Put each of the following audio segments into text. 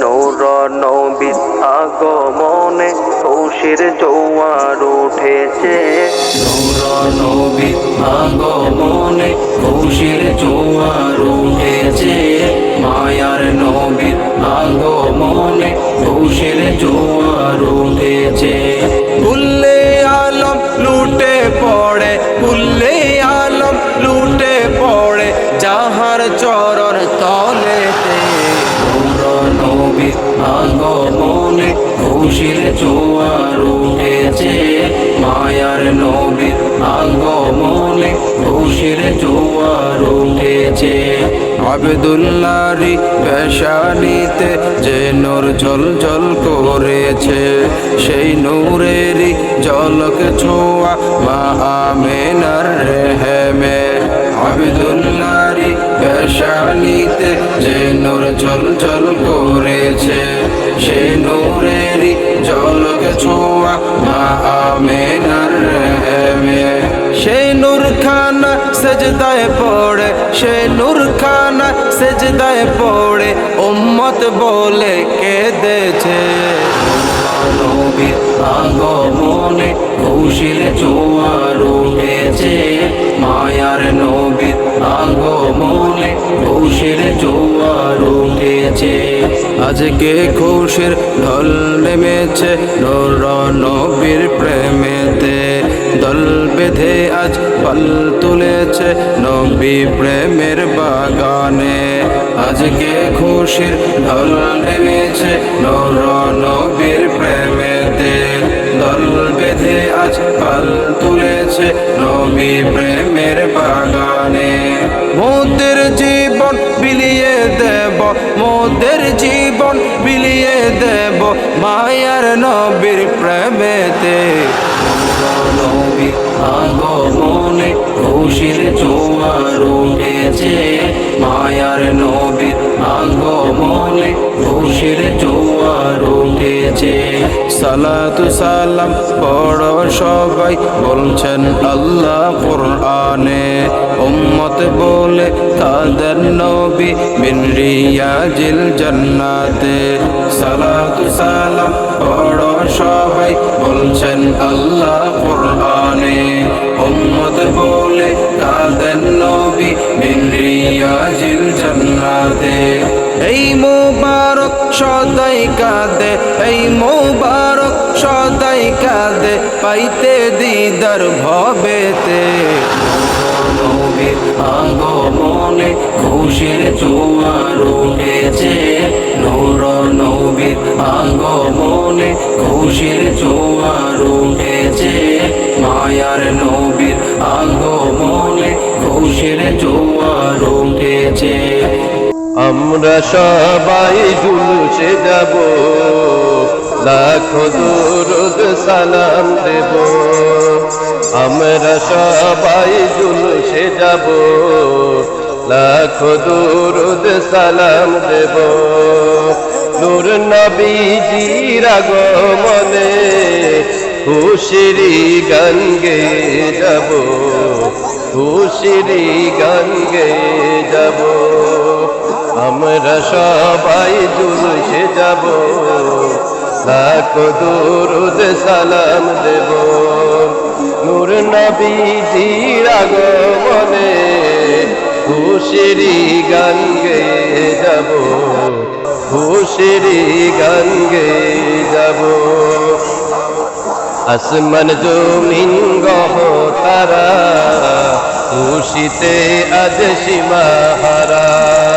নূর নবীর আগমনে খুশির জোয়ার উঠেছে। নৌর নবীর আগমনে খুশির জোয়ার উঠেছে। মায়ার নবীর আগমনে খুশির জোয়ার উঠেছে। কুল্লে আলম লুটে পড়ে কুল্লে আলম লুটে পড়ে যাহার চরণ নূর আগমনে খুশির জোয়ার উঠেছে। মায়ার নবীর আগমনে খুশির জোয়ার উঠেছে। আবদুল্লারি পেশানিতে যে নূর জল জল করেছে, সেই নূরেরই জলকে ছোঁয়া মা আমেনার রেহেমে। আবদুল্লারি পেশানিতে যে নূর জল জল করেছে সেই নূরেরই জলকে ছোঁয়া সেই নূর খানা সেজদায় পড়ে সেই নূর খানা সেজদায় পড়ে, উম্মত বলে কেঁদেছে। আগমনে খুশির জোয়ার উঠেছে আগমনে খুশির জোয়ার উঠেছে। আজকে খুশির ঢল নেমেছে নূর নবীর প্রেমেতে। দল বেঁধে আজ পাল তুলেছে নবী প্রেমের বাগানে। আজকে খুশির ঢল নেমেছে নূর নবীর প্রেমেতে। দল বেঁধে আজ পাল তুলেছে নবী প্রেমের বাগানে। জীবন বিলিয়ে দেব, মোদের জীবন বিলিয়ে দেব, মায়ার নবীর প্রেমেতে। নবী খুশির জোয়ার মায়ার নবীর আগমনে খুশির সালাম পড়ো সবাই বলছেন, আল্লাহ কোরআনে উম্মত বলে তাদের নবী বিন রিয়াজিল জান্নাতে। সালাতু সালাম পড়ো সবাই বলছেন, আল্লাহ কোরআনে উম্মত বলে তাদের নবী বিন রিয়াজিল জান্নাতে এই মুবারক সদাই কাঁদে, এই মুবারক সদাই কাঁদে, পাইতে দিদার ভবেতে। আগমনে খুশির জোয়ার উঠেছে নূর নবীর আগমনে খুশির মায়ার আগমনে খুশির উঠেছে আমরা সবাই জুলুসে যাব, লাখো দরুদ সালাম দেব। আমরা সবাই জুলুসে যাব, লাখো দরুদ সালাম দেব। নূর নবীজির আগমনে খুশিরি গান গেয়ে যাব, খুশিরি গান সবাই জুলুসে যাব। লাখ দরুদ সালাম দেব। নূর নবীজির আগমনে খুশিরি গান গেয়ে যাব। খুশিরি গান গেয়ে যাব। আসমান জমিন গহ তারা, খুশিতে আজ সীমা হারা।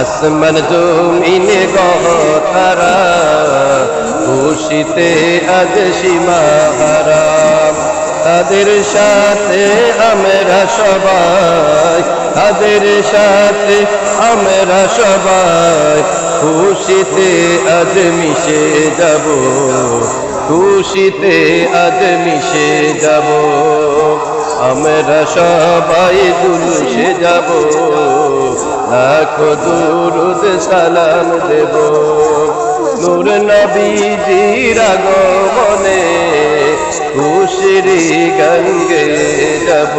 আসমান জমিন গহ তারা খুশিতে আজ সীমা হারা। তাদের সাথে আমরা সবাই, তাদের সাথে আমরা সবাই, খুশিতে আজ মিশে যাব, খুশিতে আজ মিশে যাব। আমরা সবাই দুলসে যাব লাখো দুরুদ সালাম দেব। নূর নবীজির আগমনে খুশির গঙ্গে যাব।